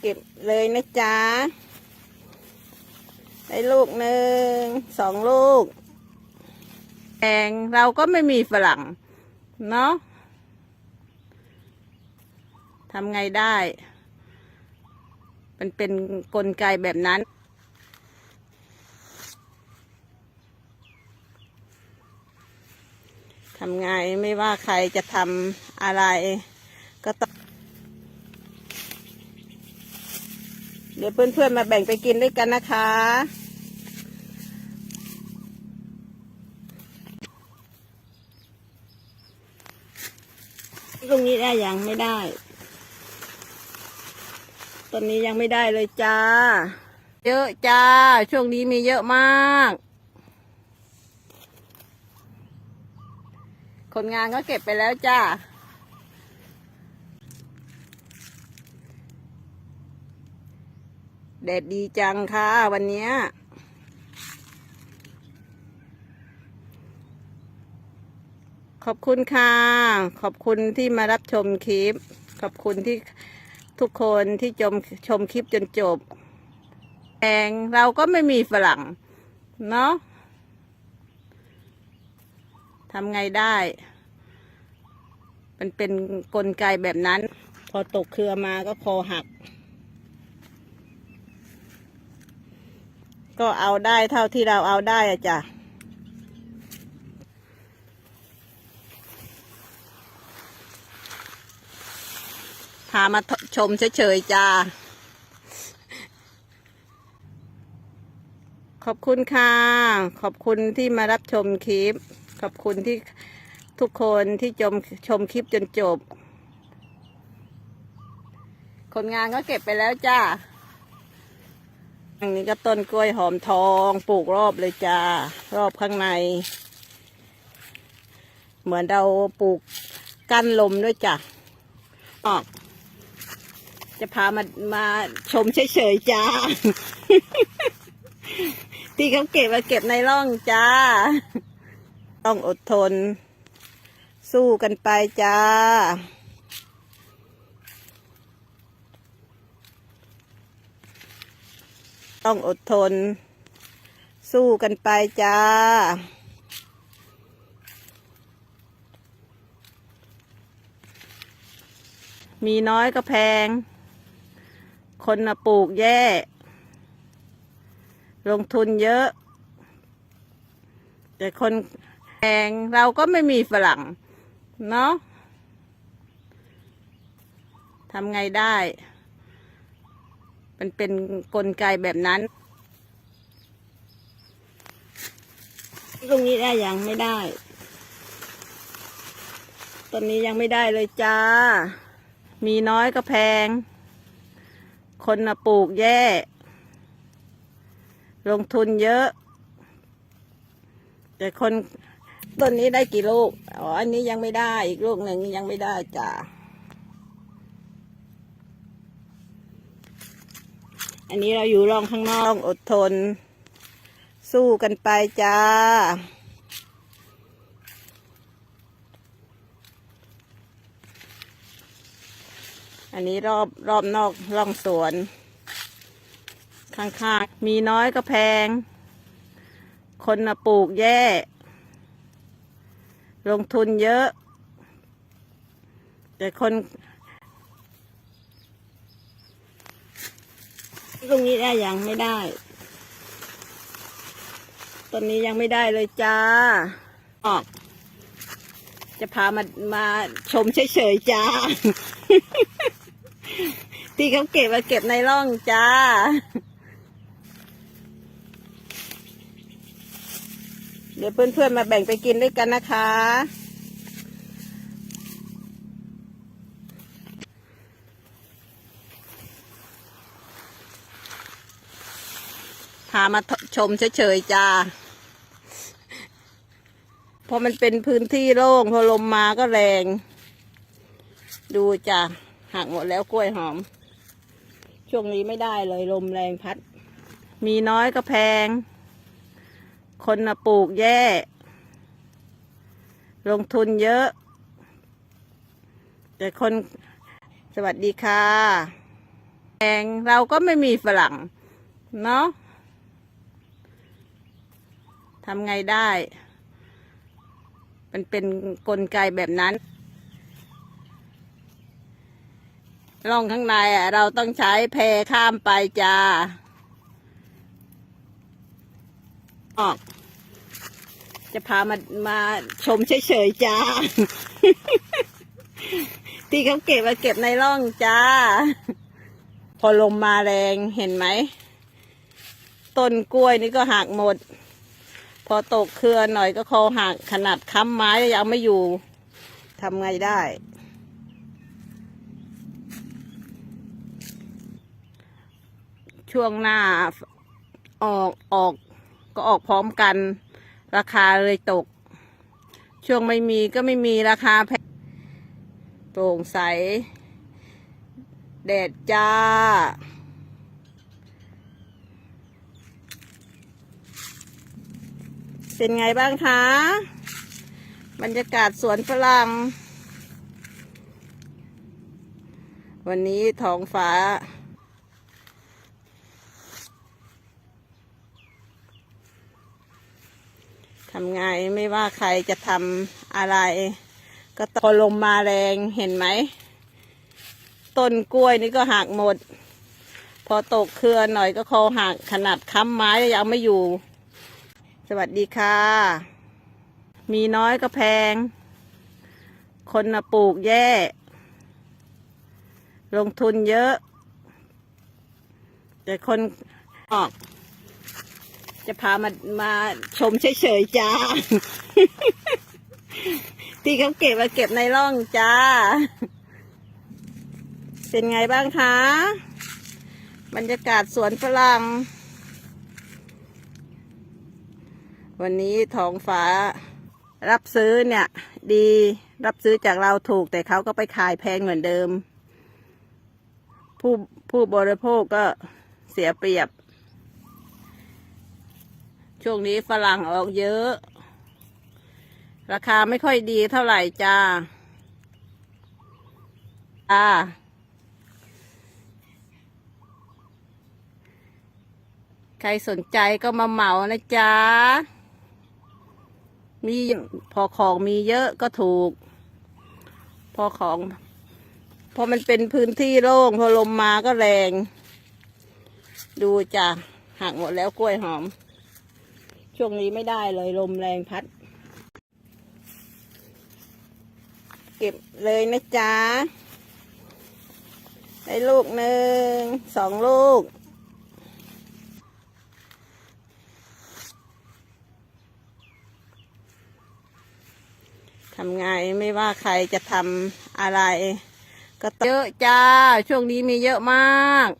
เก็บเลยนะจ๊ะได้ลูกหนึ่งสองลูกแองเราก็ไม่มีฝรั่ง เนาะทำไงได้ มันเป็นกลไกแบบนั้นทำไงไม่ว่าใครจะทำอะไร ก็ต้อง เดี๋ยวเพื่อนๆมาแบ่งไปกินด้วยกันนะคะ ตรงนี้ได้ยังไม่ได้ ตอนนี้ยังไม่ได้เลยจ้า เยอะจ้า ช่วงนี้มีเยอะมาก คนงานก็เก็บไปแล้วจ้า แดดดีจังค่ะ วันนี้ขอบคุณค่ะ ขอบคุณที่มารับชมคลิป ขอบคุณที่ทุกคนที่ชมชมคลิปจนจบแองเราก็ไม่มีฝรั่ง เนาะทำไงได้ มันเป็นกลไกแบบนั้น พอตกเครือมาก็คอหัก ก็เอาได้เท่าที่เราเอาได้อะจ้ะพามาชมเฉยๆจ้า ขอบคุณค่ะ ขอบคุณที่มารับชมคลิป ขอบคุณที่ทุกคนที่ชมชมคลิปจนจบ คนงานก็เก็บไปแล้วจ้า อันนี้ก็ต้นกล้วยหอมทองปลูกรอบเลยจ้ารอบข้างใน เหมือนเราปลูกกั้นลมด้วยจ้ะออกจะพามามาชมเฉยๆจ้า ที่เขาเก็บมาเก็บในร่องจ้า ต้องอดทน สู้กันไปจ้า ต้องอดทน สู้กันไปจ้า มีน้อยก็แพง คนปลูกแย่ ลงทุนเยอะ แต่คนแพงเราก็ไม่มีฝรั่ง เนาะทำไงได้ มันเป็นกลไกแบบนั้น ตรงนี้ได้ยังไม่ได้ ตอนนี้ยังไม่ได้เลยจ้า มีน้อยก็แพง คนปลูกแย่ ลงทุนเยอะ แต่คนต้นนี้ได้กี่ลูก อ๋อ อันนี้ยังไม่ได้ อีกลูกหนึ่งยังไม่ได้จ้า อันนี้เราอยู่ร่องข้างนอกอดทน สู้กันไปจ้า อันนี้รอบรอบนอกร่องสวน ข้างๆ มีน้อยก็แพง คนปลูกแย่ ลงทุนเยอะ แต่คน ตรงนี้ได้ยังไม่ได้ ตอนนี้ยังไม่ได้เลยจ้า ออก จะพามามาชมเฉยๆจ้า ที่เขาเก็บมาเก็บในร่องจ้าเดี๋ยวเพื่อนๆมาแบ่งไปกินด้วยกันนะคะ พามาชมเฉยๆจ้าเพราะมันเป็นพื้นที่โล่งพอลมมาก็แรง ดูจ้ะหักหมดแล้วกล้วยหอม ช่วงนี้ไม่ได้เลยลมแรงพัด มีน้อยก็แพง คนปลูกแย่ ลงทุนเยอะ แต่คนสวัสดีค่ะแพงเราก็ไม่มีฝรั่ง เนาะ ทำไงได้ มันเป็นนกลไกแบบนั้นล่องข้างในอะ เราต้องใช้แพข้ามไปจ้าออก จะพามามาชมเฉยๆจ้า ที่เขาเก็บมาเก็บในร่องจ้า พอลมมาแรงเห็นไหม ต้นกล้วยนี่ก็หักหมด พอตกเครือหน่อยก็คอหักขนาดค้ำไม้ยังไม่อยู่ทำไงได้ ช่วงหน้าออกออกก็ออกพร้อมกัน ราคาเลยตก ช่วงไม่มีก็ไม่มีราคาแพงโปร่งใส แดดจ้า เป็นไงบ้างคะ บรรยากาศสวนฝรั่ง วันนี้ท้องฟ้า ทำไงไม่ว่าใครจะทำอะไร ก็พอลมมาแรงเห็นไหม ต้นกล้วยนี่ก็หักหมด พอตกเครือหน่อยก็คอหักขนาดค้ำไม้ยังไม่อยู่ สวัสดีค่ะ มีน้อยก็แพง คนปลูกแย่ ลงทุนเยอะ แต่คนออก จะพามามาชมเฉยๆจ้า ที่เขาเก็บมาเก็บในร่องจ้า เป็นไงบ้างคะ บรรยากาศสวนฝรั่ง วันนี้ท้องฟ้า รับซื้อเนี่ย ดีรับซื้อจากเราถูก แต่เขาก็ไปขายแพงเหมือนเดิม ผู้ผู้บริโภคก็เสียเปรียบ ช่วงนี้ฝรั่งออกเยอะ ราคาไม่ค่อยดีเท่าไหร่จ้าจ้าใครสนใจก็มาเหมานะจ๊ะ มีพอของมีเยอะก็ถูก พอของ พอมันเป็นพื้นที่โล่งพอลมมาก็แรง ดูจ้ะหักหมดแล้วกล้วยหอม ช่วงนี้ไม่ได้เลยลมแรงพัด เก็บเลยนะจ๊ะได้ลูกหนึ่งสองลูก ทำไงไม่ว่าใครจะทำอะไร ก็เยอะจ้า ช่วงนี้มีเยอะมาก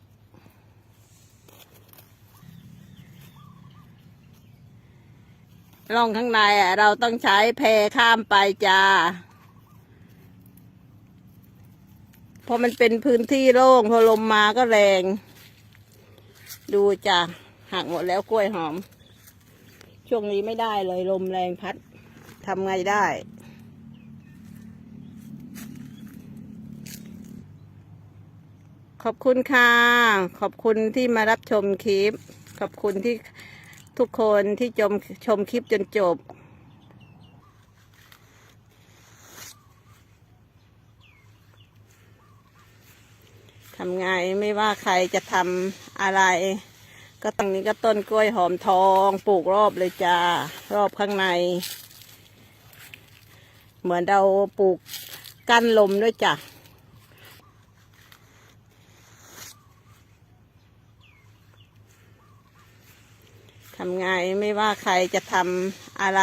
ร่องข้างในอะเราต้องใช้แพข้ามไปจ้าเพราะมันเป็นพื้นที่โล่งพอลมมาก็แรง ดูจ้ะหักหมดแล้วกล้วยหอม ช่วงนี้ไม่ได้เลยลมแรงพัดทำไงได้ ขอบคุณค่ะ ขอบคุณที่มารับชมคลิป ขอบคุณที่ทุกคนที่ชมชมคลิปจนจบ ทำไงไม่ว่าใครจะทำอะไร ก็ตรงนี้ก็ต้นกล้วยหอมทองปลูกรอบเลยจ้า รอบข้างใน เหมือนเราปลูกกั้นลมด้วยจ้ะ ทำไงไม่ว่าใครจะทำอะไร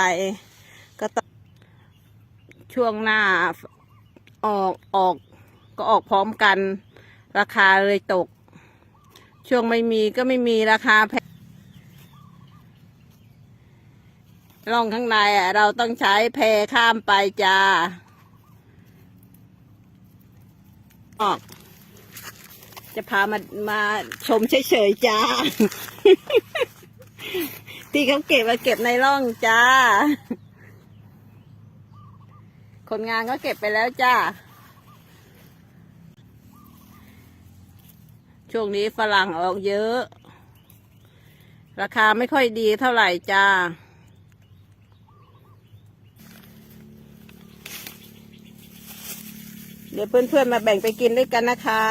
ก็ต้องช่วงหน้าออกออกก็ออกพร้อมกัน ราคาเลยตก ช่วงไม่มีก็ไม่มีราคาแพงร่องข้างในอะ เราต้องใช้แพข้ามไปจ้าออก จะพามามาชมเฉยๆจ้า ที่เขาเก็บมาเก็บในร่องจ้า คนงานก็เก็บไปแล้วจ้า ช่วงนี้ฝรั่งออกเยอะ ราคาไม่ค่อยดีเท่าไหร่จ้าเดี๋ยวเพื่อนๆมาแบ่งไปกินด้วยกันนะคะ